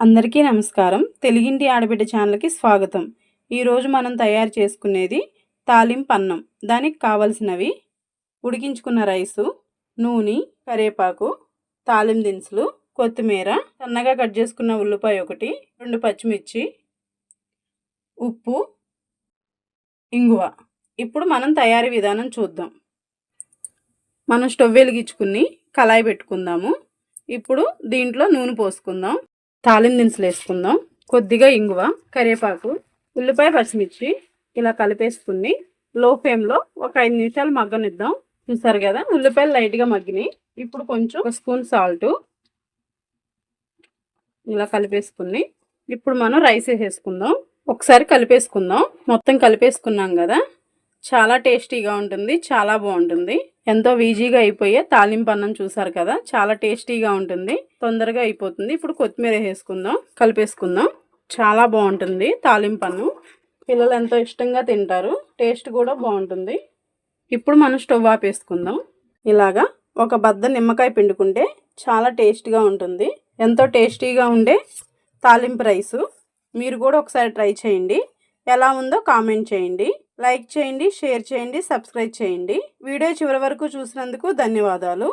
అందరికీ నమస్కారం. తెలుగింటి ఆడబిడ్డ ఛానల్కి స్వాగతం. ఈరోజు మనం తయారు చేసుకునేది తాలింపు అన్నం. దానికి కావలసినవి ఉడికించుకున్న రైసు నూనె కరేపాకు తాలింపు దినుసులు కొత్తిమీర సన్నగా కట్ చేసుకున్న ఉల్లిపాయ ఒకటి రెండు పచ్చిమిర్చి ఉప్పు ఇంగువ. ఇప్పుడు మనం తయారీ విధానం చూద్దాం. మనం స్టవ్ వెలిగించుకుని కళాయి పెట్టుకుందాము. ఇప్పుడు దీంట్లో నూనె పోసుకుందాం. తాలింపు దినుసులు వేసుకుందాం. కొద్దిగా ఇంగువ కరివేపాకు ఉల్లిపాయ పచ్చిమిర్చి ఇలా కలిపేసుకుని లో ఫ్లేమ్లో ఒక ఐదు నిమిషాలు మగ్గనిద్దాం. చూసారు కదా? ఉల్లిపాయలు లైట్గా మగ్గినాయి. ఇప్పుడు కొంచెం ఒక స్పూన్ సాల్ట్ ఇలా కలిపేసుకుని ఇప్పుడు మనం రైస్ వేసేసుకుందాం. ఒకసారి కలిపేసుకుందాం. మొత్తం కలిపేసుకున్నాం కదా? చాలా టేస్టీగా ఉంటుంది చాలా బాగుంటుంది. ఎంతో ఈజీగా అయిపోయే తాలింపు అన్నం చూసారు కదా చాలా టేస్టీగా ఉంటుంది తొందరగా అయిపోతుంది. ఇప్పుడు కొత్తిమీర వేసుకుందాం కలిపేసుకుందాం. చాలా బాగుంటుంది తాలింపు అన్నం. పిల్లలు ఎంతో ఇష్టంగా తింటారు టేస్ట్ కూడా బాగుంటుంది. ఇప్పుడు మనం స్టవ్ ఆపేసుకుందాం. ఇలాగా ఒక బద్ద నిమ్మకాయ పిండుకుంటే చాలా టేస్ట్గా ఉంటుంది ఎంతో టేస్టీగా ఉండే తాలింపు రైసు. మీరు కూడా ఒకసారి ట్రై చేయండి. ఎలా ఉందో కామెంట్ చేయండి. లైక్ చేయండి షేర్ చేయండి సబ్స్క్రైబ్ చేయండి. వీడియో చివరి వరకు చూసినందుకు ధన్యవాదాలు.